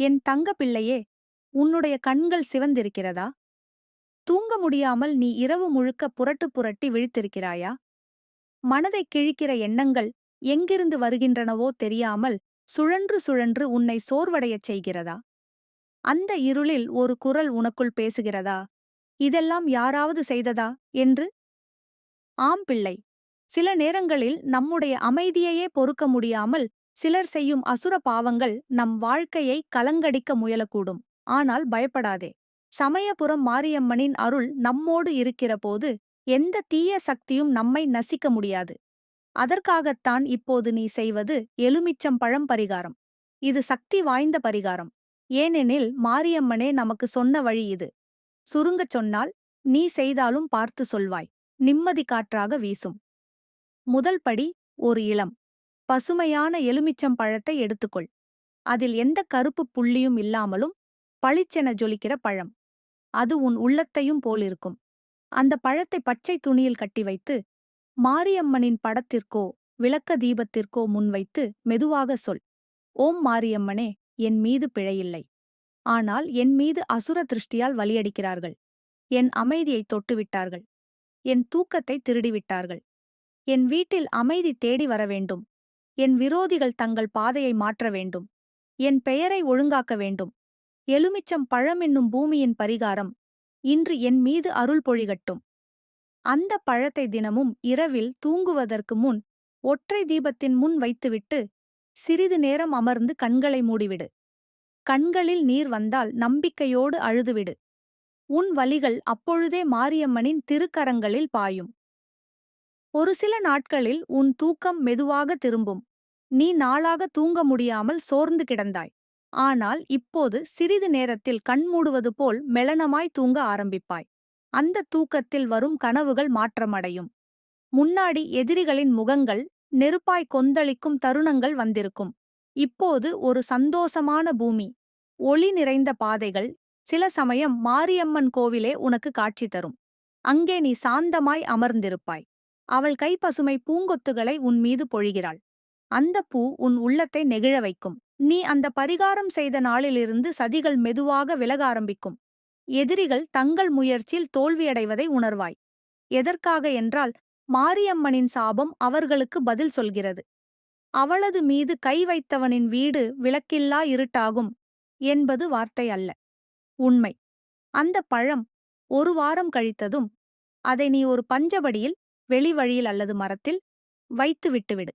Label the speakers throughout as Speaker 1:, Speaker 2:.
Speaker 1: என் தங்க பிள்ளையே உன்னுடைய கண்கள் சிவந்திருக்கிறதா? தூங்க முடியாமல் நீ இரவு முழுக்க புரட்டு புரட்டி விழித்திருக்கிறாயா? மனதைக் கிழிக்கிற எண்ணங்கள் எங்கிருந்து வருகின்றனவோ தெரியாமல் சுழன்று சுழன்று உன்னை சோர்வடையச் செய்கிறதா? அந்த இருளில் ஒரு குரல் உனக்குள் பேசுகிறதா? இதெல்லாம் யாராவது செய்ததா? என்று? ஆம் பிள்ளை சில நேரங்களில் நம்முடைய அமைதியையே பொறுக்க முடியாமல் சிலர் செய்யும் அசுர பாவங்கள் நம் வாழ்க்கையை கலங்கடிக்க முயலக்கூடும். ஆனால் பயப்படாதே. சமயபுரம் மாரியம்மனின் அருள் நம்மோடு இருக்கிறபோது எந்த தீய சக்தியும் நம்மை நசிக்க முடியாது. அதற்காகத்தான் இப்போது நீ செய்வது எலுமிச்சம் பழம் பரிகாரம். இது சக்தி வாய்ந்த பரிகாரம். ஏனெனில் மாரியம்மனே நமக்கு சொன்ன வழி இது. சுருங்கச் சொன்னால் நீ செய்தாலும் பார்த்து சொல்வாய். நிம்மதி காற்றாக வீசும். முதல் படி ஒரு இளம். பசுமையான எலுமிச்சம் பழத்தை எடுத்துக்கொள். அதில் எந்த கருப்பு புள்ளியும் இல்லாமலும் பளிச்சென ஜொலிக்கிற பழம். அது உன் உள்ளத்தையும் போலிருக்கும் அந்த பழத்தை பச்சை துணியில் கட்டி வைத்து மாரியம்மனின் படத்திற்கோ விளக்க தீபத்திற்கோ முன்வைத்து மெதுவாக சொல். ஓம் மாரியம்மனே என் மீது பிழையில்லை ஆனால் என் மீது அசுர திருஷ்டியால் வலியடிக்கிறார்கள் என் அமைதியை தொட்டுவிட்டார்கள். என் தூக்கத்தை திருடிவிட்டார்கள். என் வீட்டில் அமைதி தேடி வர வேண்டும். என் விரோதிகள் தங்கள் பாதையை மாற்ற வேண்டும். என் பெயரை ஒழுங்காக்க வேண்டும். எலுமிச்சம் பழம் என்னும் பூமியின் பரிகாரம். இன்று என் மீது அருள் பொழிகட்டும். அந்த பழத்தை தினமும் இரவில் தூங்குவதற்கு முன் ஒற்றை தீபத்தின் முன் வைத்துவிட்டு சிறிது நேரம் அமர்ந்து கண்களை மூடிவிடு. கண்களில் நீர் வந்தால் நம்பிக்கையோடு அழுதுவிடு. உன் வலிகள் அப்பொழுதே மாரியம்மனின் திருக்கரங்களில் பாயும். ஒரு சில நாட்களில் உன் தூக்கம் மெதுவாக திரும்பும். நீ நாளாக தூங்க முடியாமல் சோர்ந்து கிடந்தாய். ஆனால் இப்போது சிறிது நேரத்தில் கண் மூடுவது போல் மெலனமாய் தூங்க ஆரம்பிப்பாய். அந்த தூக்கத்தில் வரும் கனவுகள் மாற்றமடையும். முன்னாடி எதிரிகளின் முகங்கள் நெருப்பாய் கொந்தளிக்கும் தருணங்கள் வந்திருக்கும். இப்போது ஒரு சந்தோஷமான பூமி. ஒளி நிறைந்த பாதைகள் சில சமயம் மாரியம்மன் கோவிலே உனக்கு காட்சி தரும். அங்கே நீ சாந்தமாய் அமர்ந்திருப்பாய். அவள் கைப்பசுமை பூங்கொத்துகளை உன் மீது பொழிகிறாள். அந்த பூ உன் உள்ளத்தை நெகிழ வைக்கும். நீ அந்த பரிகாரம் செய்த நாளிலிருந்து சதிகள் மெதுவாக விலக ஆரம்பிக்கும். எதிரிகள் தங்கள் முயற்சியில் தோல்வியடைவதை உணர்வாய். எதற்காக என்றால் மாரியம்மனின் சாபம் அவர்களுக்கு பதில் சொல்கிறது. அவளது மீது கை வைத்தவனின் வீடு விளக்கில்லா இருட்டாகும் என்பது வார்த்தை அல்ல. உண்மை. அந்த பழம் ஒரு வாரம் கழித்ததும் அதை நீ ஒரு பஞ்சபடியில் வெளிவழியில் அல்லது மரத்தில் வைத்து விட்டுவிடு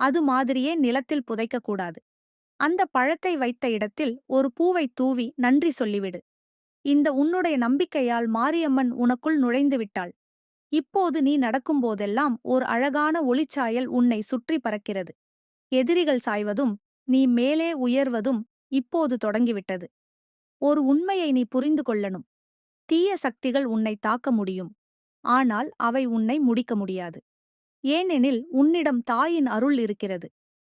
Speaker 1: அது மாதிரியே நிலத்தில் புதைக்கக்கூடாது அந்த பழத்தை வைத்த இடத்தில் ஒரு பூவை தூவி நன்றி சொல்லிவிடு. இந்த உன்னுடைய நம்பிக்கையால் மாரியம்மன் உனக்குள் நுழைந்து விட்டாள். இப்போது நீ நடக்கும்போதெல்லாம் ஓர் அழகான ஒளிச்சாயல் உன்னை சுற்றி பறக்கிறது. எதிரிகள் சாய்வதும் நீ மேலே உயர்வதும் இப்போது தொடங்கிவிட்டது. ஒரு உண்மையை நீ புரிந்து கொள்ளணும். தீய சக்திகள் உன்னை தாக்க முடியும். ஆனால் அவை உன்னை முடிக்க முடியாது. ஏனெனில் உன்னிடம் தாயின் அருள் இருக்கிறது.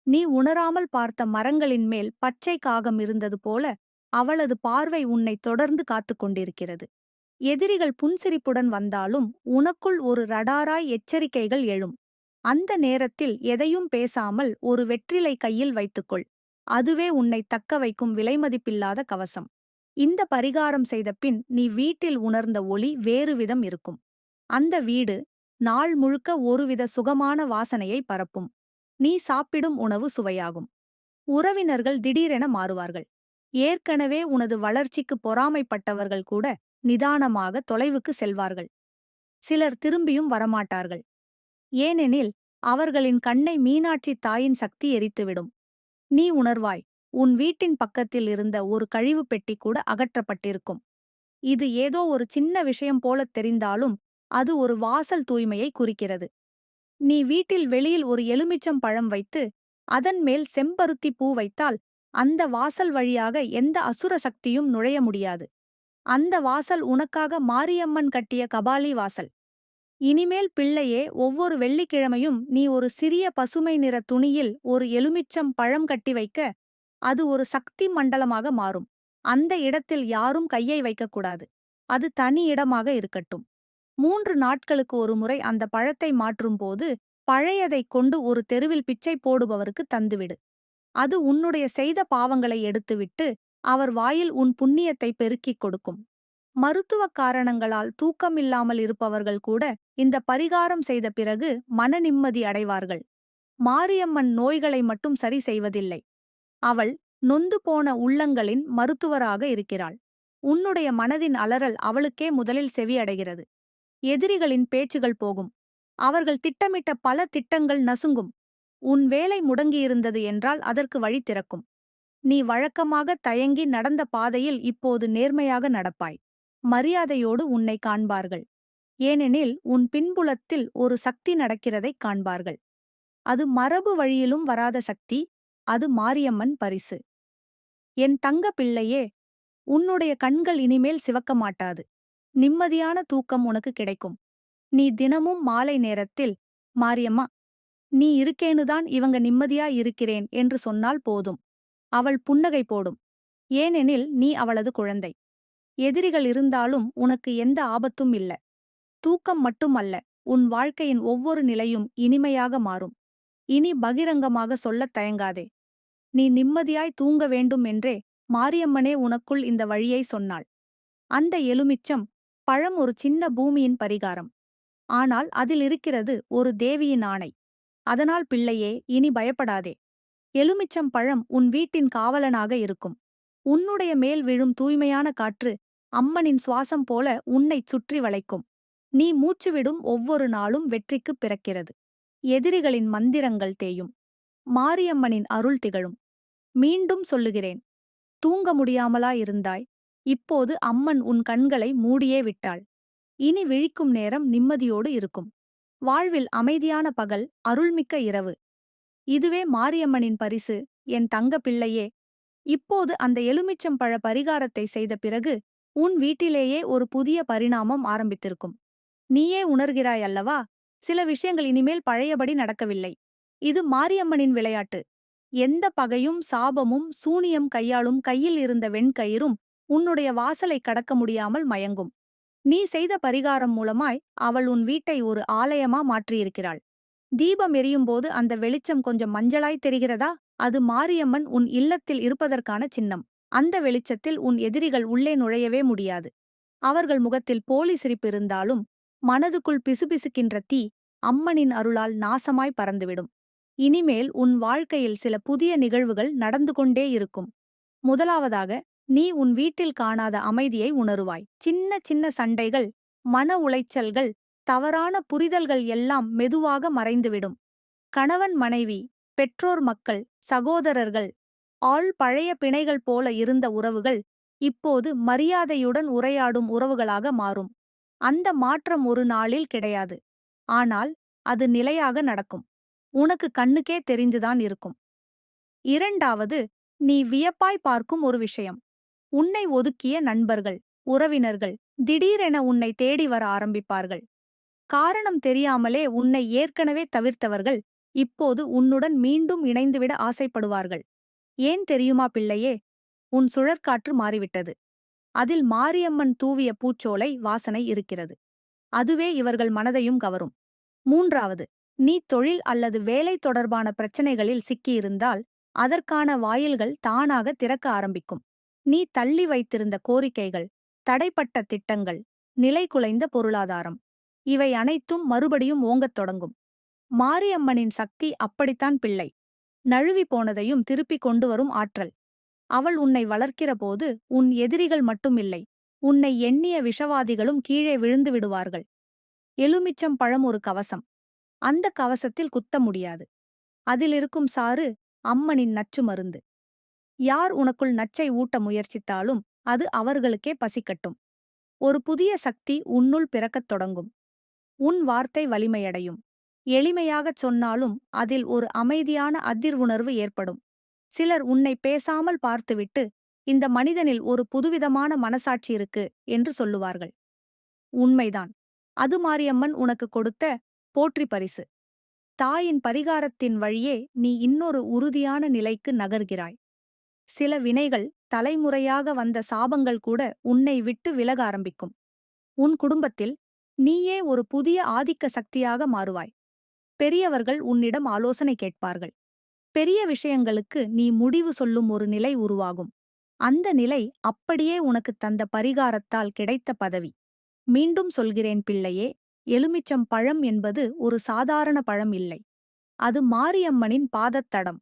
Speaker 1: நீ உணராமல் பார்த்த மரங்களின் மேல் பச்சை காகம் இருந்தது போல அவளது பார்வை உன்னை தொடர்ந்து காத்துக் கொண்டிருக்கிறது. எதிரிகள் புன்சிரிப்புடன் வந்தாலும் உனக்குள் ஒரு ரடாராய் எச்சரிக்கைகள் எழும். அந்த நேரத்தில் எதையும் பேசாமல் ஒரு வெற்றிலை கையில் வைத்துக்கொள். அதுவே உன்னை தக்க வைக்கும் விலைமதிப்பில்லாத கவசம். இந்த பரிகாரம் செய்த பின் நீ வீட்டில் உணர்ந்த ஒளி வேறு விதம் இருக்கும். அந்த வீடு நாள் முழுக்க ஒருவித சுகமான வாசனையை பரப்பும். நீ சாப்பிடும் உணவு சுவையாகும். உறவினர்கள் திடீரென மாறுவார்கள். ஏற்கனவே உனது வளர்ச்சிக்கு பொறாமைப்பட்டவர்கள் கூட நிதானமாக தொலைவுக்கு செல்வார்கள். சிலர் திரும்பியும் வரமாட்டார்கள். ஏனெனில் அவர்களின் கண்ணை மீனாட்சி தாயின் சக்தி எரித்துவிடும். நீ உணர்வாய் உன் வீட்டின் பக்கத்தில் இருந்த ஒரு கழிவு பெட்டி கூட அகற்றப்பட்டிருக்கும். இது ஏதோ ஒரு சின்ன விஷயம் போலத் தெரிந்தாலும் அது ஒரு வாசல் தூய்மையை குறிக்கிறது. நீ வீட்டில் வெளியில் ஒரு எலுமிச்சம் பழம் வைத்து அதன் மேல் செம்பருத்தி பூ வைத்தால் அந்த வாசல் வழியாக எந்த அசுர சக்தியும் நுழைய முடியாது. அந்த வாசல் உனக்காக மாரியம்மன் கட்டிய கபாலி வாசல். இனிமேல் பிள்ளையே ஒவ்வொரு வெள்ளிக்கிழமையும் நீ ஒரு சிறிய பசுமை நிற துணியில் ஒரு எலுமிச்சம் பழம் கட்டி வைக்க அது ஒரு சக்தி மண்டலமாக மாறும். அந்த இடத்தில் யாரும் கையை வைக்கக்கூடாது. அது தனி இடமாக இருக்கட்டும். மூன்று நாட்களுக்கு ஒரு முறை அந்த பழத்தை மாற்றும்போது பழையதைக் கொண்டு ஒரு தெருவில் பிச்சை போடுபவருக்கு தந்துவிடு அது உன்னுடைய செய்த பாவங்களை எடுத்துவிட்டு அவர் வாயில் உன் புண்ணியத்தை பெருக்கிக் கொடுக்கும். மருத்துவ காரணங்களால் தூக்கமில்லாமல் இருப்பவர்கள் கூட இந்த பரிகாரம் செய்த பிறகு மன நிம்மதி அடைவார்கள். மாரியம்மன் நோய்களை மட்டும் சரி செய்வதில்லை. அவள் நொந்து போன உள்ளங்களின் மருத்துவராக இருக்கிறாள். உன்னுடைய மனதின் அலறல் அவளுக்கே முதலில் செவியடைகிறது. எதிரிகளின் பேச்சுகள் போகும். அவர்கள் திட்டமிட்ட பல திட்டங்கள் நசுங்கும். உன் வேலை முடங்கியிருந்தது என்றால் அதற்கு வழி திறக்கும். நீ வழக்கமாக தயங்கி நடந்த பாதையில் இப்போது நேர்மையாக நடப்பாய். மரியாதையோடு உன்னை காண்பார்கள். ஏனெனில் உன் பின்புலத்தில் ஒரு சக்தி நடக்கிறதைக் காண்பார்கள். அது மரபு வழியிலும் வராத சக்தி அது மாரியம்மன் பரிசு. என் தங்க பிள்ளையே உன்னுடைய கண்கள் இனிமேல் சிவக்க மாட்டாது நிம்மதியான தூக்கம் உனக்கு கிடைக்கும். நீ தினமும் மாலை நேரத்தில் மாரியம்மா நீ இருக்கேனுதான் இவங்க நிம்மதியா இருக்கிறேன் என்று சொன்னால் போதும். அவள் புன்னகை போடும். ஏனெனில் நீ அவளது குழந்தை. எதிரிகள் இருந்தாலும் உனக்கு எந்த ஆபத்தும் இல்ல. தூக்கம் மட்டுமல்ல உன் வாழ்க்கையின் ஒவ்வொரு நிலையும் இனிமையாக மாறும். இனி பகிரங்கமாக சொல்லத் தயங்காதே. நீ நிம்மதியாய் தூங்க வேண்டும் என்றே மாரியம்மனே உனக்குள் இந்த வழியை சொன்னாள். அந்த எலுமிச்சம் பழம் ஒரு சின்ன பூமியின் பரிகாரம். ஆனால் அதில் இருக்கிறது ஒரு தேவியின் ஆணை. அதனால் பிள்ளையே இனி பயப்படாதே. எலுமிச்சம் பழம் உன் வீட்டின் காவலனாக இருக்கும். உன்னுடைய மேல் விழும் தூய்மையான காற்று அம்மனின் சுவாசம் போல உன்னைச் சுற்றி வளைக்கும். நீ மூச்சுவிடும் ஒவ்வொரு நாளும் வெற்றிக்குப் பிறக்கிறது. எதிரிகளின் மந்திரங்கள் தேயும். மாரியம்மனின் அருள் திகழும். மீண்டும் சொல்லுகிறேன். தூங்க முடியாமலா இருந்தாய் இப்போது அம்மன் உன் கண்களை மூடியே விட்டாள். இனி விழிக்கும் நேரம் நிம்மதியோடு இருக்கும். வாழ்வில் அமைதியான பகல் அருள்மிக்க இரவு. இதுவே மாரியம்மனின் பரிசு என் தங்க பிள்ளையே. இப்போது அந்த எலுமிச்சம் பழ பரிகாரத்தை செய்த பிறகு உன் வீட்டிலேயே ஒரு புதிய பரிணாமம் ஆரம்பித்திருக்கும். நீயே உணர்கிறாய் அல்லவா? சில விஷயங்கள் இனிமேல் பழையபடி நடக்கவில்லை. இது மாரியம்மனின் விளையாட்டு. எந்த பகையும் சாபமும் சூனியம் கையாளும் கையில் இருந்த வெண்கயிறும் உன்னுடைய வாசலை கடக்க முடியாமல் மயங்கும். நீ செய்த பரிகாரம் மூலமாய் அவள் உன் வீட்டை ஒரு ஆலயமா மாற்றியிருக்கிறாள். தீபம் எரியும்போது அந்த வெளிச்சம் கொஞ்சம் மஞ்சளாய் தெரிகிறதா? அது மாரியம்மன் உன் இல்லத்தில் இருப்பதற்கான சின்னம். அந்த வெளிச்சத்தில் உன் எதிரிகள் உள்ளே நுழையவே முடியாது. அவர்கள் முகத்தில் போலி சிரிப்பு இருந்தாலும் மனதுக்குள் பிசுபிசுக்கின்ற தீ அம்மனின் அருளால் நாசமாய் பறந்துவிடும். இனிமேல் உன் வாழ்க்கையில் சில புதிய நிகழ்வுகள் நடந்து கொண்டே இருக்கும். முதலாவதாக நீ உன் வீட்டில் காணாத அமைதியை உணருவாய். சின்ன சின்ன சண்டைகள் மன உளைச்சல்கள் தவறான புரிதல்கள் எல்லாம் மெதுவாக மறைந்துவிடும். கணவன் மனைவி பெற்றோர் மக்கள் சகோதரர்கள் ஆள் பழைய பிணைகள் போல இருந்த உறவுகள் இப்போது மரியாதையுடன் உரையாடும் உறவுகளாக மாறும். அந்த மாற்றம் ஒரு நாளில் கிடையாது. ஆனால் அது நிலையாக நடக்கும். உனக்கு கண்ணுக்கே தெரிந்துதான் இருக்கும். இரண்டாவது நீ வியப்பாய் பார்க்கும் ஒரு விஷயம். உன்னை ஒதுக்கிய நண்பர்கள் உறவினர்கள் திடீரென உன்னை தேடி வர ஆரம்பிப்பார்கள். காரணம் தெரியாமலே உன்னை ஏற்கனவே தவிர்த்தவர்கள் இப்போது உன்னுடன் மீண்டும் இணைந்துவிட ஆசைப்படுவார்கள். ஏன் தெரியுமா பிள்ளையே? உன் சுழற்காற்று மாறிவிட்டது. அதில் மாரியம்மன் தூவிய பூச்சோலை வாசனை இருக்கிறது. அதுவே இவர்கள் மனதையும் கவரும். மூன்றாவது நீ தொழில் அல்லது வேலை தொடர்பான பிரச்சனைகளில் சிக்கியிருந்தால் அதற்கான வாயில்கள் தானாக திறக்க ஆரம்பிக்கும். நீ தள்ளி வைத்திருந்த கோரிக்கைகள் தடைப்பட்ட திட்டங்கள் நிலை குலைந்த பொருளாதாரம் இவை அனைத்தும் மறுபடியும் ஓங்கத் தொடங்கும். மாரியம்மனின் சக்தி அப்படித்தான் பிள்ளை. நழுவி போனதையும் திருப்பிக் கொண்டு வரும் ஆற்றல். அவள் உன்னை வளர்க்கிறபோது உன் எதிரிகள் மட்டுமில்லை உன்னை எண்ணிய விஷவாதிகளும் கீழே விழுந்து விடுவார்கள். எலுமிச்சம் பழம் ஒரு கவசம். அந்த கவசத்தில் குத்த முடியாது. அதிலிருக்கும் சாறு அம்மனின் நச்சு மருந்து. யார் உனக்குள் நச்சை ஊட்ட முயற்சித்தாலும் அது அவர்களுக்கே பசிக்கட்டும். ஒரு புதிய சக்தி உன்னுள் பிறக்கத் தொடங்கும். உன் வார்த்தை வலிமையடையும். எளிமையாகச் சொன்னாலும் அதில் ஒரு அமைதியான அதிர்வுணர்வு ஏற்படும். சிலர் உன்னை பேசாமல் பார்த்துவிட்டு இந்த மனிதனில் ஒரு புதுவிதமான மனசாட்சி இருக்கு என்று சொல்லுவார்கள். உண்மைதான். அது மாரியம்மன் உனக்கு கொடுத்த போற்றி பரிசு. தாயின் பரிகாரத்தின் வழியே நீ இன்னொரு உறுதியான நிலைக்கு நகர்கிறாய். சில வினைகள் தலைமுறையாக வந்த சாபங்கள் கூட உன்னை விட்டு விலக ஆரம்பிக்கும். உன் குடும்பத்தில் நீயே ஒரு புதிய ஆதிக்க சக்தியாக மாறுவாய். பெரியவர்கள் உன்னிடம் ஆலோசனை கேட்பார்கள். பெரிய விஷயங்களுக்கு நீ முடிவு சொல்லும் ஒரு நிலை உருவாகும். அந்த நிலை அப்படியே உனக்குத் தந்த பரிகாரத்தால் கிடைத்த பதவி. மீண்டும் சொல்கிறேன் பிள்ளையே எலுமிச்சம் பழம் என்பது ஒரு சாதாரண பழம் இல்லை. அது மாரியம்மனின் பாதத்தடம்.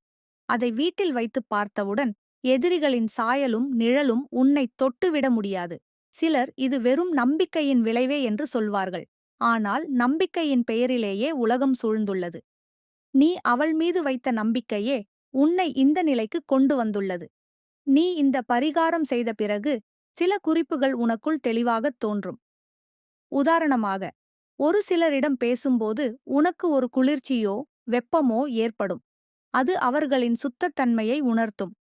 Speaker 1: அதை வீட்டில் வைத்துப் பார்த்தவுடன் எதிரிகளின் சாயலும் நிழலும் உன்னை தொட்டுவிட முடியாது. சிலர் இது வெறும் நம்பிக்கையின் விளைவே என்று சொல்வார்கள். ஆனால் நம்பிக்கையின் பெயரிலேயே உலகம் சூழ்ந்துள்ளது. நீ அவள் மீது வைத்த நம்பிக்கையே உன்னை இந்த நிலைக்கு கொண்டு வந்துள்ளது. நீ இந்த பரிகாரம் செய்த பிறகு சில குறிப்புகள் உனக்குள் தெளிவாகத் தோன்றும். உதாரணமாக ஒரு சிலரிடம் பேசும்போது உனக்கு ஒரு குளிர்ச்சியோ வெப்பமோ ஏற்படும். அது அவர்களின் சுத்தத்தன்மையை உணர்த்தும்.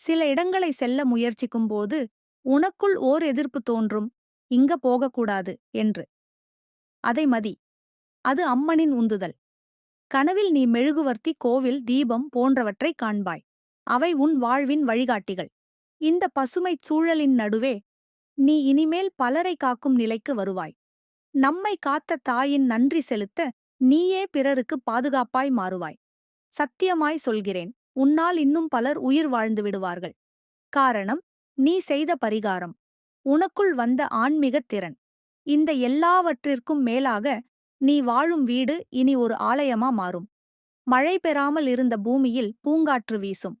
Speaker 1: சில இடங்களை செல்ல முயற்சிக்கும்போது உனக்குள் ஓர் எதிர்ப்பு தோன்றும். இங்க போகக்கூடாது என்று. அதை மதி. அது அம்மனின் உந்துதல். கனவில் நீ மெழுகுவர்த்தி கோவில் தீபம் போன்றவற்றை காண்பாய். அவை உன் வாழ்வின் வழிகாட்டிகள். இந்த பசுமைச் சூழலின் நடுவே நீ இனிமேல் பலரை காக்கும் நிலைக்கு வருவாய். நம்மை காத்த தாயின் நன்றி செலுத்த நீயே பிறருக்கு பாதுகாப்பாய் மாறுவாய். சத்தியமாய் சொல்கிறேன். உன்னால் இன்னும் பலர் உயிர் வாழ்ந்து விடுவார்கள். காரணம் நீ செய்த பரிகாரம். உனக்குள் வந்த ஆன்மீகத் திறன். இந்த எல்லாவற்றிற்கும் மேலாக நீ வாழும் வீடு இனி ஒரு ஆலயமா மாறும். மழை பெறாமல் இருந்த பூமியில் பூங்காற்று வீசும்.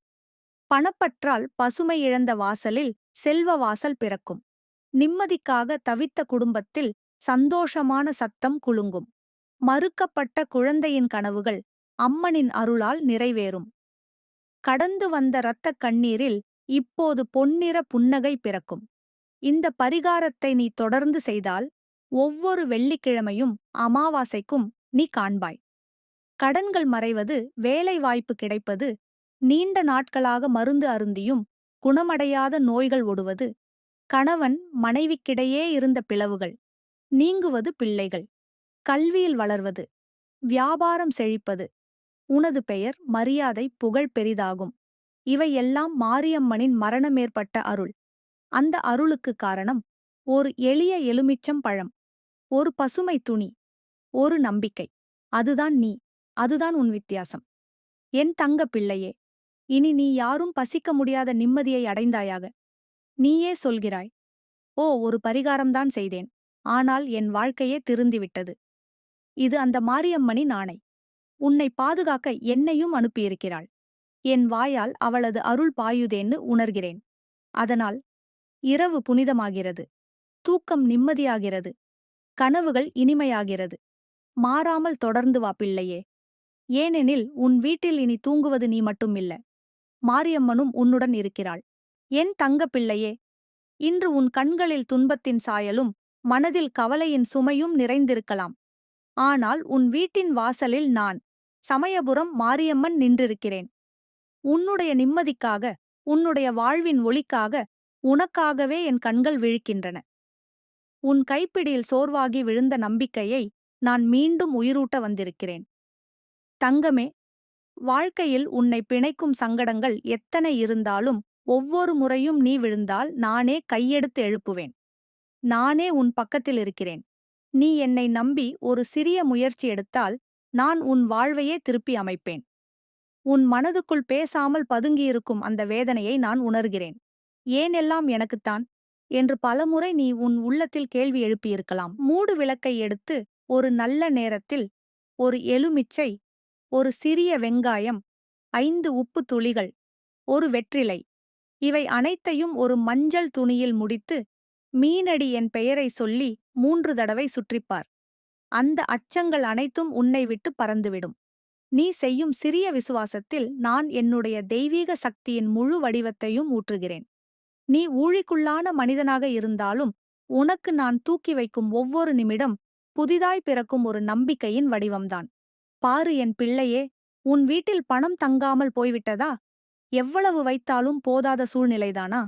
Speaker 1: பணப்பற்றால் பசுமை இழந்த வாசலில் செல்வ வாசல் பிறக்கும். நிம்மதிக்காக தவித்த குடும்பத்தில் சந்தோஷமான சத்தம் குலுங்கும். மறுக்கப்பட்ட குழந்தையின் கனவுகள் அம்மனின் அருளால் நிறைவேறும். கடந்து வந்த இரத்தக் கண்ணீரில் இப்போது பொன்னிற புன்னகை பிறக்கும். இந்த பரிகாரத்தை நீ தொடர்ந்து செய்தால் ஒவ்வொரு வெள்ளிக்கிழமையும் அமாவாசைக்கும் நீ காண்பாய். கடன்கள் மறைவது வேலை வாய்ப்பு கிடைப்பது நீண்ட நாட்களாக மருந்து அருந்தியும் குணமடையாத நோய்கள் ஒடுவது கணவன் மனைவிக்கிடையே இருந்த பிளவுகள் நீங்குவது பிள்ளைகள் கல்வியில் வளர்வது வியாபாரம் செழிப்பது உனது பெயர் மரியாதை புகழ் பெரிதாகும். இவையெல்லாம் மாரியம்மனின் மரணமேற்பட்ட அருள். அந்த அருளுக்கு காரணம் ஒரு எளிய எலுமிச்சம் பழம் ஒரு பசுமை துணி ஒரு நம்பிக்கை. அதுதான் நீ அதுதான் உன் வித்தியாசம். என் தங்க பிள்ளையே இனி நீ யாரும் பசிக்க முடியாத நிம்மதியை அடைந்தாயாக நீயே சொல்கிறாய் ஓ ஒரு பரிகாரம்தான் செய்தேன் ஆனால் என் வாழ்க்கையே திருந்திவிட்டது. இது அந்த மாரியம்மனின் ஆணை. உன்னை பாதுகாக்க என்னையும் அனுப்பியிருக்கிறாள். என் வாயால் அவளது அருள் பாயுதேன்னு உணர்கிறேன். அதனால் இரவு புனிதமாகிறது. தூக்கம் நிம்மதியாகிறது. கனவுகள் இனிமையாகிறது. மாறாமல் தொடர்ந்து வா பிள்ளையே. ஏனெனில் உன் வீட்டில் இனி தூங்குவது நீ மட்டுமில்ல. மாரியம்மனும் உன்னுடன் இருக்கிறாள். என் தங்க பிள்ளையே. இன்று உன் கண்களில் துன்பத்தின் சாயலும் மனதில் கவலையின் சுமையும் நிறைந்திருக்கலாம். ஆனால் உன் வீட்டின் வாசலில் நான் சமயபுரம் மாரியம்மன் நின்றிருக்கிறேன். உன்னுடைய நிம்மதிக்காக உன்னுடைய வாழ்வின் ஒளிக்காக உனக்காகவே என் கண்கள் விழிக்கின்றன. உன் கைப்பிடியில் சோர்வாகி விழுந்த நம்பிக்கையை நான் மீண்டும் உயிரூட்ட வந்திருக்கிறேன். தங்கமே வாழ்க்கையில் உன்னை பிணைக்கும் சங்கடங்கள் எத்தனை இருந்தாலும் ஒவ்வொரு முறையும் நீ விழுந்தால் நானே கையெடுத்து எழுப்புவேன். நானே உன் பக்கத்தில் இருக்கிறேன். நீ என்னை நம்பி ஒரு சிறிய முயற்சி எடுத்தால் நான் உன் வாழ்வையே திருப்பி அமைப்பேன். உன் மனதுக்குள் பேசாமல் பதுங்கியிருக்கும் அந்த வேதனையை நான் உணர்கிறேன். ஏனெல்லாம் எனக்குத்தான்? என்று பலமுறை நீ உன் உள்ளத்தில் கேள்வி எழுப்பியிருக்கலாம். மூடு விளக்கை எடுத்து ஒரு நல்ல நேரத்தில் ஒரு எலுமிச்சை ஒரு சிறிய வெங்காயம் ஐந்து உப்பு துளிகள் ஒரு வெற்றிலை இவை அனைத்தையும் ஒரு மஞ்சள் துணியில் முடித்து மீனடி என் பெயரை சொல்லி மூன்று தடவை சுற்றிப்பார். அந்த அச்சங்கள் அனைத்தும் உன்னை விட்டு பறந்துவிடும். நீ செய்யும் சிறிய விசுவாசத்தில் நான் என்னுடைய தெய்வீக சக்தியின் முழு வடிவத்தையும் ஊற்றுகிறேன். நீ ஊழிக்குள்ளான மனிதனாக இருந்தாலும் உனக்கு நான் தூக்கி வைக்கும் ஒவ்வொரு நிமிடம் புதிதாய் பிறக்கும் ஒரு நம்பிக்கையின் வடிவம்தான். பாரு என் பிள்ளையே உன் வீட்டில் பணம் தங்காமல் போய்விட்டதா? எவ்வளவு வைத்தாலும் போதாத சூழ்நிலைதானா?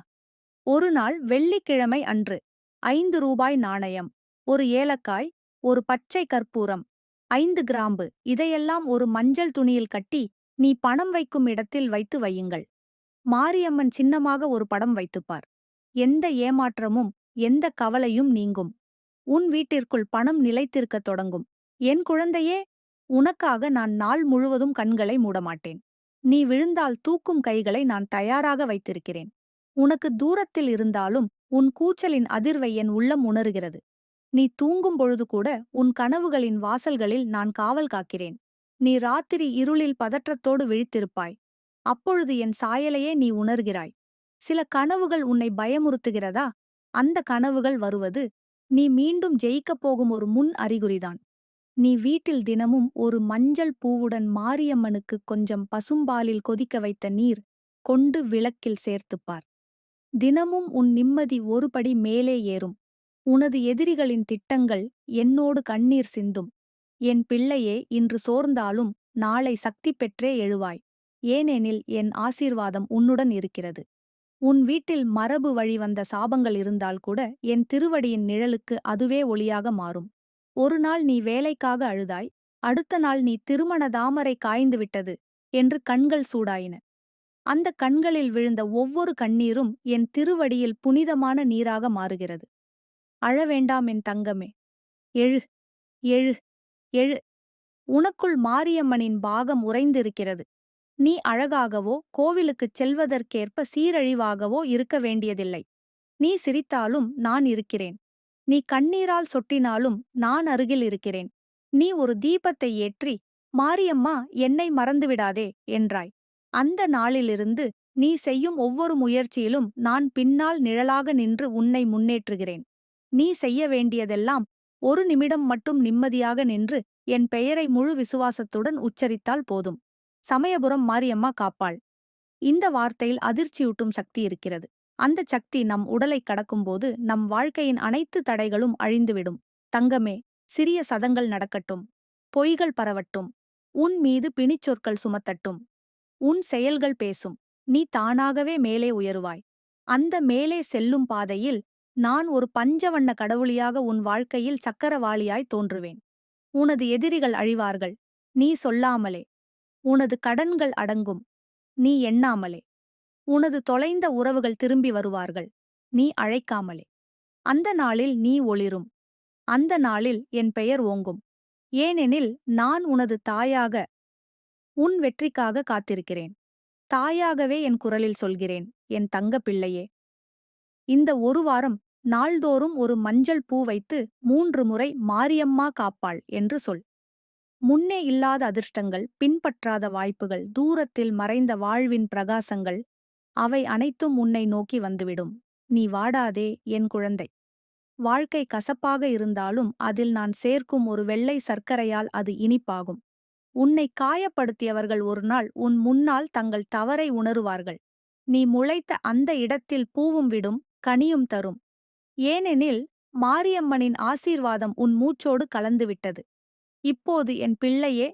Speaker 1: ஒரு நாள் வெள்ளிக்கிழமை அன்று ஐந்து ரூபாய் நாணயம் ஒரு ஏலக்காய் ஒரு பச்சை கற்பூரம் ஐந்து கிராம்பு இதையெல்லாம் ஒரு மஞ்சள் துணியில் கட்டி நீ பணம் வைக்கும் இடத்தில் வைத்து வையுங்கள். மாரியம்மன் சின்னமாக ஒரு படம் வைத்துப்பார். எந்த ஏமாற்றமும் எந்த கவலையும் நீங்கும். உன் வீட்டிற்குள் பணம் நிலைத்திருக்கத் தொடங்கும். என் குழந்தையே உனக்காக நான் நாள் முழுவதும் கண்களை மூடமாட்டேன். நீ விழுந்தால் தூக்கும் கைகளை நான் தயாராக வைத்திருக்கிறேன். உனக்கு தூரத்தில் இருந்தாலும் உன் கூச்சலின் அதிர்வை என் உள்ளம் உணருகிறது. நீ தூங்கும் பொழுது கூட உன் கனவுகளின் வாசல்களில் நான் காவல் காக்கிறேன். நீ ராத்திரி இருளில் பதற்றத்தோடு விழித்திருப்பாய். அப்பொழுது என் சாயலையே நீ உணர்கிறாய். சில கனவுகள் உன்னை பயமுறுத்துகிறதா? அந்த கனவுகள் வருவது நீ மீண்டும் ஜெயிக்கப் போகும் ஒரு முன் அறிகுறிதான். நீ வீட்டில் தினமும் ஒரு மஞ்சள் பூவுடன் மாரியம்மனுக்கு கொஞ்சம் பசும்பாலில் கொதிக்க வைத்த நீர் கொண்டு விளக்கில் சேர்த்துப்பார். தினமும் உன் நிம்மதி ஒருபடி மேலே ஏறும். உனது எதிரிகளின் திட்டங்கள் என்னோடு கண்ணீர் சிந்தும். என் பிள்ளையே இன்று சோர்ந்தாலும் நாளை சக்தி பெற்றே எழுவாய். ஏனெனில் என் ஆசீர்வாதம் உன்னுடன் இருக்கிறது. உன் வீட்டில் மரபு வழி வந்த சாபங்கள் இருந்தால் கூட என் திருவடியின் நிழலுக்கு அதுவே ஒளியாக மாறும். ஒரு நாள் நீ வேலைக்காக அழுதாய் அடுத்த நாள் நீ திருமண தாமரை காய்ந்துவிட்டது என்று கண்கள் சூடாயின. அந்த கண்களில் விழுந்த ஒவ்வொரு கண்ணீரும் என் திருவடியில் புனிதமான நீராக மாறுகிறது. அழ வேண்டாம் என் தங்கமே. எழு எழு எழு. உனக்குள் மாரியம்மனின் பாகம் உறைந்திருக்கிறது. நீ அழகாகவோ கோவிலுக்குச் செல்வதற்கேற்ப சீரழிவாகவோ இருக்க வேண்டியதில்லை. நீ சிரித்தாலும் நான் இருக்கிறேன். நீ கண்ணீரால் சொட்டினாலும் நான் அருகில் இருக்கிறேன். நீ ஒரு தீபத்தை ஏற்றி மாரியம்மா என்னை மறந்துவிடாதே என்றாய். அந்த நாளிலிருந்து நீ செய்யும் ஒவ்வொரு முயற்சியிலும் நான் பின்னால் நிழலாக நின்று உன்னை முன்னேற்றுகிறேன். நீ செய்ய வேண்டியதெல்லாம் ஒரு நிமிடம் மட்டும் நிம்மதியாக நின்று என் பெயரை முழு விசுவாசத்துடன் உச்சரித்தால் போதும். சமயபுரம் மாரியம்மா காப்பாள். இந்த வார்த்தையில் அதிர்ச்சியூட்டும் சக்தி இருக்கிறது. அந்த சக்தி நம் உடலை கடக்கும்போது நம் வாழ்க்கையின் அனைத்து தடைகளும் அழிந்துவிடும். தங்கமே சிறிய சதங்கள் நடக்கட்டும். பொய்கள் பரவட்டும். உன் மீது பிணிச்சொற்கள் சுமத்தட்டும். உன் செயல்கள் பேசும். நீ தானாகவே மேலே உயருவாய். அந்த மேலே செல்லும் பாதையில் நான் ஒரு பஞ்சவண்ண கடவுளியாக உன் வாழ்க்கையில் சக்கரவாளியாய் தோன்றுவேன். உனது எதிரிகள் அழிவார்கள். நீ சொல்லாமலே. உனது கடன்கள் அடங்கும். நீ எண்ணாமலே. உனது தொலைந்த உறவுகள் திரும்பி வருவார்கள். நீ அழைக்காமலே. அந்த நாளில் நீ ஒளிரும். அந்த நாளில் என் பெயர் ஓங்கும். ஏனெனில் நான் உனது தாயாக உன் வெற்றிக்காக காத்திருக்கிறேன். தாயாகவே என் குரலில் சொல்கிறேன் என் தங்க பிள்ளையே இந்த ஒரு வாரம் நாள்தோறும் ஒரு மஞ்சள் பூ வைத்து மூன்று முறை மாரியம்மா காப்பாள் என்று சொல். முன்னே இல்லாத அதிர்ஷ்டங்கள் பின்பற்றாத வாய்ப்புகள் தூரத்தில் மறைந்த வாழ்வின் பிரகாசங்கள் அவை அனைத்தும் உன்னை நோக்கி வந்துவிடும். நீ வாடாதே என் குழந்தை. வாழ்க்கை கசப்பாக இருந்தாலும் அதில் நான் சேர்க்கும் ஒரு வெள்ளை சர்க்கரையால் அது இனிப்பாகும். உன்னை காயப்படுத்தியவர்கள் ஒரு நாள் உன் முன்னால் தங்கள் தவறை உணருவார்கள். நீ முளைத்த அந்த இடத்தில் பூவும் விடும் கனியும் தரும். ஏனெனில் மாரியம்மனின் ஆசீர்வாதம் உன் மூச்சோடு கலந்துவிட்டது. இப்போது என் பிள்ளையே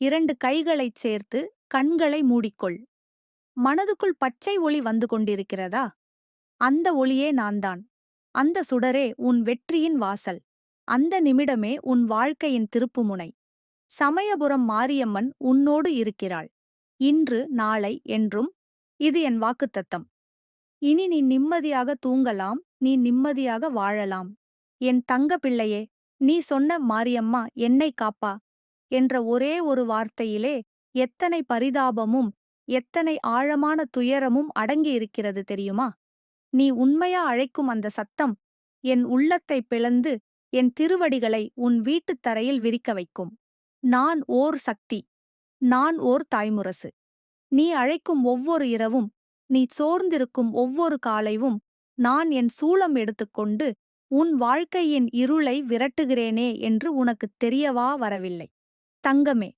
Speaker 1: இரண்டு கைகளைச் சேர்த்து கண்களை மூடிக்கொள். மனதுக்குள் பச்சை ஒளி வந்து கொண்டிருக்கிறதா? அந்த ஒளியே நான்தான். அந்த சுடரே உன் வெற்றியின் வாசல். அந்த நிமிடமே உன் வாழ்க்கையின் திருப்புமுனை. சமயபுரம் மாரியம்மன் உன்னோடு இருக்கிறாள். இன்று நாளை என்றும் இது என் வாக்குத்தத்தம். இனி நீ நிம்மதியாக தூங்கலாம். நீ நிம்மதியாக வாழலாம். என் தங்க பிள்ளையே நீ சொன்ன மாரியம்மா என்னை காப்பா என்ற ஒரே ஒரு வார்த்தையிலே எத்தனை பரிதாபமும் எத்தனை ஆழமான துயரமும் அடங்கியிருக்கிறது தெரியுமா? நீ உண்மையா அழைக்கும் அந்த சத்தம் என் உள்ளத்தை பிளந்து என் திருவடிகளை உன் வீட்டுத் தரையில் விரிக்க வைக்கும். நான் ஓர் சக்தி நான் ஓர் தாய்முரசு. நீ அழைக்கும் ஒவ்வொரு இரவும் நீ சோர்ந்திருக்கும் ஒவ்வொரு காலைவும் நான் என் சூளம் எடுத்துக்கொண்டு உன் வாழ்க்கையின் இருளை விரட்டுகிறேனே என்று உனக்குத் தெரியவா வரவில்லை. தங்கமே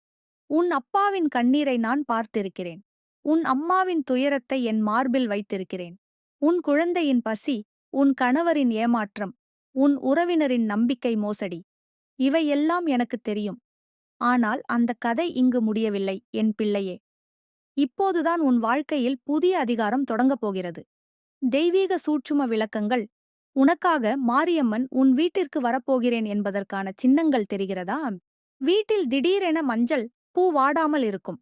Speaker 1: உன் அப்பாவின் கண்ணீரை நான் பார்த்திருக்கிறேன். உன் அம்மாவின் துயரத்தை என் மார்பில் வைத்திருக்கிறேன். உன் குழந்தையின் பசி உன் கணவரின் ஏமாற்றம் உன் உறவினரின் நம்பிக்கை மோசடி இவையெல்லாம் எனக்குத் தெரியும். ஆனால் அந்த கதை இங்கு முடியவில்லை என் பிள்ளையே. இப்போதுதான் உன் வாழ்க்கையில் புதிய அதிகாரம் தொடங்கப் போகிறது. தெய்வீக சூட்சும விளக்கங்கள் உனக்காக மாரியம்மன் உன் வீட்டிற்கு வரப்போகிறேன் என்பதற்கான சின்னங்கள் தெரிகிறதா? வீட்டில் திடீரென மஞ்சள் பூ வாடாமல் இருக்கும்.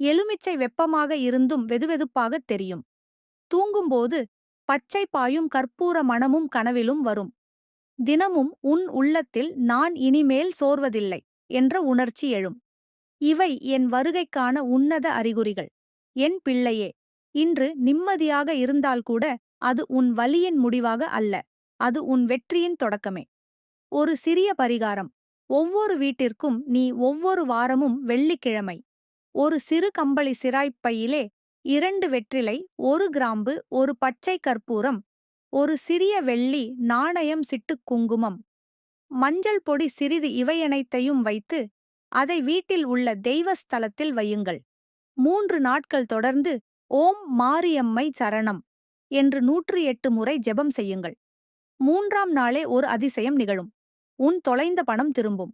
Speaker 1: எலுமிச்சை வெப்பமாக இருந்தும் வெதுவெதுப்பாகத் தெரியும். தூங்கும்போது பச்சை பாயும் கற்பூர மணமும் கனவிலும் வரும். தினமும் உன் உள்ளத்தில் நான் இனிமேல் சோர்வதில்லை என்ற உணர்ச்சி எழும். இவை என் வருகைக்கான உன்னத அறிகுறிகள். என் பிள்ளையே இன்று நிம்மதியாக இருந்தால் கூட அது உன் வலியின் முடிவாக அல்ல. அது உன் வெற்றியின் தொடக்கமே. ஒரு சிறிய பரிகாரம். ஒவ்வொரு வீட்டிற்கும் நீ ஒவ்வொரு வாரமும் வெள்ளிக்கிழமை. ஒரு சிறு கம்பளி சிராய்ப்பையிலே இரண்டு வெற்றிலை ஒரு கிராம்பு ஒரு பச்சை கற்பூரம் ஒரு சிறிய வெள்ளி நாணயம் சிட்டுக் குங்குமம். மஞ்சள் பொடி சிறிது இவையனைத்தையும் வைத்து அதை வீட்டில் உள்ள தெய்வஸ்தலத்தில் வையுங்கள். மூன்று நாட்கள் தொடர்ந்து ஓம் மாரியம்மை சரணம் என்று நூற்றி எட்டு முறை ஜெபம் செய்யுங்கள். மூன்றாம் நாளே ஒரு அதிசயம் நிகழும். உன் தொலைந்த பணம் திரும்பும்.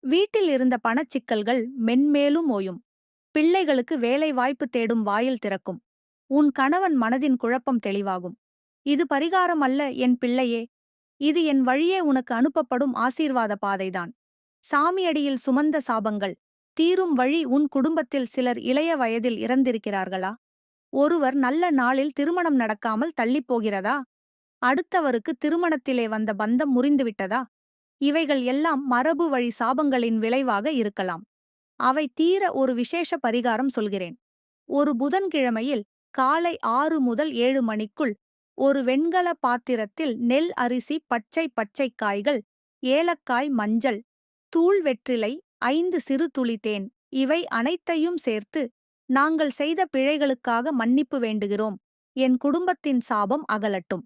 Speaker 1: வீட்டில் இருந்த பணச்சிக்கல்கள் மென்மேலும் ஓயும். பிள்ளைகளுக்கு வேலை வாய்ப்பு தேடும் வாயில் திறக்கும். உன் கணவன் மனதின் குழப்பம் தெளிவாகும். இது பரிகாரம் அல்ல என் பிள்ளையே. இது என் வழியே உனக்கு அனுப்பப்படும் ஆசீர்வாத பாதைதான். சாமியடியில் சுமந்த சாபங்கள். தீரும் வழி உன் குடும்பத்தில் சிலர் இளைய வயதில் இறந்திருக்கிறார்களா? ஒருவர் நல்ல நாளில் திருமணம் நடக்காமல் தள்ளிப் போகிறதா? அடுத்தவருக்கு திருமணத்திலே வந்த பந்தம் முறிந்துவிட்டதா இவைகள் எல்லாம் மரபு வழி சாபங்களின் விளைவாக இருக்கலாம். அவை தீர ஒரு விசேஷ பரிகாரம் சொல்கிறேன். ஒரு புதன்கிழமையில் காலை ஆறு முதல் ஏழு மணிக்குள் ஒரு வெண்கல பாத்திரத்தில் நெல் அரிசி பச்சை பச்சை காய்கள் ஏலக்காய் மஞ்சள் தூள் வெற்றிலை ஐந்து சிறு துளி தேன் இவை அனைத்தையும் சேர்த்து நாங்கள் செய்த பிழைகளுக்காக மன்னிப்பு வேண்டுகிறோம். என் குடும்பத்தின் சாபம் அகலட்டும்.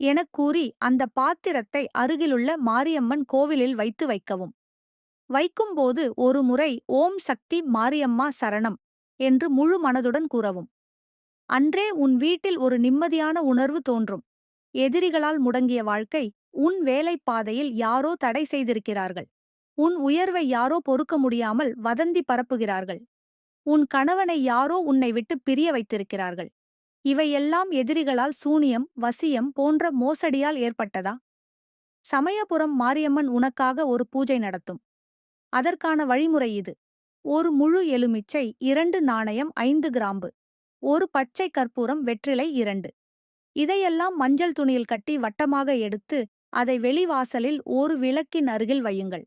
Speaker 1: எனக் கூறி அந்த பாத்திரத்தை அருகிலுள்ள மாரியம்மன் கோவிலில் வைத்து வைக்கவும். வைக்கும்போது ஒரு முறை ஓம் சக்தி மாரியம்மா சரணம் என்று முழு மனதுடன் கூறவும். அன்றே உன் வீட்டில் ஒரு நிம்மதியான உணர்வு தோன்றும். எதிரிகளால் முடங்கிய வாழ்க்கை உன் வேலைப்பாதையில் யாரோ தடை செய்திருக்கிறார்கள். உன் உயர்வை யாரோ பொறுக்க முடியாமல் வதந்தி பரப்புகிறார்கள். உன் கணவனை யாரோ உன்னை விட்டு பிரிய வைத்திருக்கிறார்கள். இவையெல்லாம் எதிரிகளால் சூனியம் வசியம் போன்ற மோசடியால் ஏற்பட்டதா? சமயபுரம் மாரியம்மன் உனக்காக ஒரு பூஜை நடத்தும். அதற்கான வழிமுறை இது. ஒரு முழு எலுமிச்சை இரண்டு நாணயம் ஐந்து கிராம்பு. ஒரு பச்சை கற்பூரம் வெற்றிலை இரண்டு. இதையெல்லாம் மஞ்சள் துணியில் கட்டி வட்டமாக எடுத்து அதை வெளிவாசலில் ஒரு விளக்கின் அருகில் வையுங்கள்.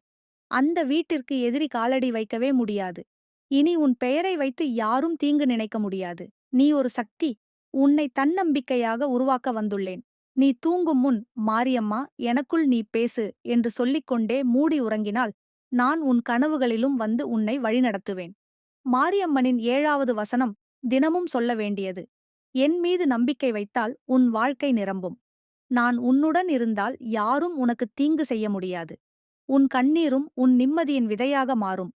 Speaker 1: அந்த வீட்டிற்கு எதிரி காலடி வைக்கவே முடியாது. இனி உன் பெயரை வைத்து யாரும் தீங்கு நினைக்க முடியாது. நீ ஒரு சக்தி. உன்னை தன்னம்பிக்கையாக உருவாக்க வந்துள்ளேன். நீ தூங்கும் முன் மாரியம்மா எனக்குள் நீ பேசு என்று சொல்லிக்கொண்டே மூடி உறங்கினால் நான் உன் கனவுகளிலும் வந்து உன்னை வழிநடத்துவேன். மாரியம்மனின் ஏழாவது வசனம் தினமும் சொல்ல வேண்டியது. என் மீது நம்பிக்கை வைத்தால் உன் வாழ்க்கை நிரம்பும். நான் உன்னுடன் இருந்தால் யாரும் உனக்கு தீங்கு செய்ய முடியாது. உன் கண்ணீரும் உன் நிம்மதியின் விதையாக மாறும்.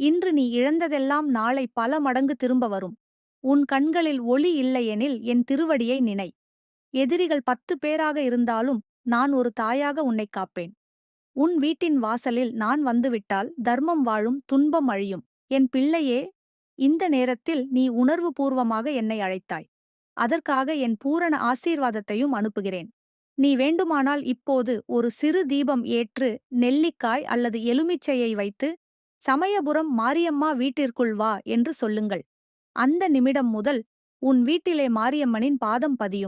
Speaker 1: இன்று நீ இழந்ததெல்லாம் நாளை பல மடங்கு திரும்ப வரும். உன் கண்களில் ஒளி இல்லையெனில் என் திருவடியை நினை. எதிரிகள் பத்து பேராக இருந்தாலும் நான் ஒரு தாயாக உன்னைக் காப்பேன். உன் வீட்டின் வாசலில் நான் வந்துவிட்டால் தர்மம் வாழும் துன்பம் அழியும். என் பிள்ளையே இந்த நேரத்தில் நீ உணர்வுபூர்வமாக என்னை அழைத்தாய். அதற்காக என் பூரண ஆசீர்வாதத்தையும் அனுப்புகிறேன். நீ வேண்டுமானால் இப்போது ஒரு சிறு தீபம் ஏற்று நெல்லிக்காய் அல்லது எலுமிச்சையை வைத்து சமயபுரம் மாரியம்மா வீட்டிற்குள் வா என்று சொல்லுங்கள். அந்த நிமிடம் முதல் உன் வீட்டிலே மாரியம்மனின் பாதம் பதியும்.